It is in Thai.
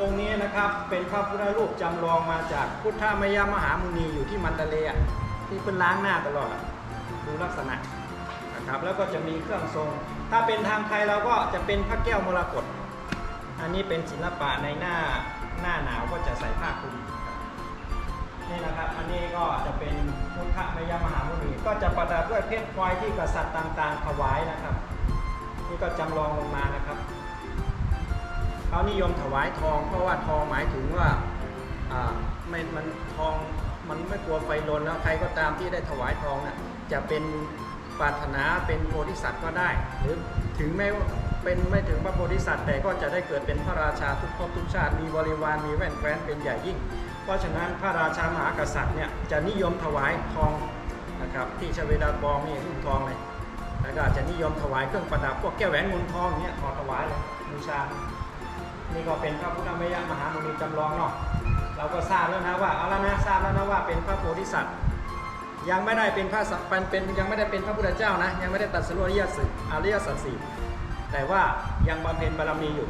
องค์นี้นะครับเป็นพระพุทธรูปจำลองมาจากพุทธมยมหามุนีอยู่ที่มันดาเลยที่เป็นล้างหน้าตลอดดูลักษณะนะครับแล้วก็จะมีเครื่องทรง ถ้าเป็นทางไทยเราก็จะเป็นพระแก้วมรกตอันนี้เป็นศิลปะในหน้าหน้าหนาวก็จะใส่ผ้าคลุมนี่นะครับอันนี้ก็จะเป็นพุทธมยมหามุนีก็จะประดับด้วยเพชรพลอยที่กษัตริย์ต่างๆถวายนะครับ นี่ก็จำลองลงมานะครับ เขานิยมถวายทอง เพราะว่าทองหมายถึงว่าอ่าไม่มันทองมันไม่กลัวไฟลนแล้วใครก็ตามที่ได้ถวายทองน่ะจะเป็นปรารถนาเป็นโพธิสัตว์ก็ได้ หรือถึงแม้ว่าเป็นไม่ถึงพระโพธิสัตว์แต่ก็จะได้เกิดเป็นพระราชาทุกภพทุกชาติมีบริวารมีแว่นแคว้นเป็นใหญ่ยิ่ง เพราะฉะนั้นพระราชามหากษัตริย์เนี่ยจะนิยมถวายทองนะครับที่ชเวดากองนี่รุ่นทองเลยแล้วก็จะนิยมถวายเครื่องประดับพวกแก้วแหวนเงินทองเนี่ยขอถวายเลยบูชา นี่ก็เป็นพระพุทธมยมหามุนีจำลองเนาะเราก็ทราบแล้วนะว่าเอาละนะทราบแล้วนะว่าเป็นพระโพธิสัตว์ยังไม่ได้เป็นพระสัพเป็นเป็นยังไม่ได้เป็นพระพุทธเจ้านะยังไม่ได้ตัดสรุอริยสัจอริยสัจสี่แต่ว่ายังบำเพ็ญบารมีอยู่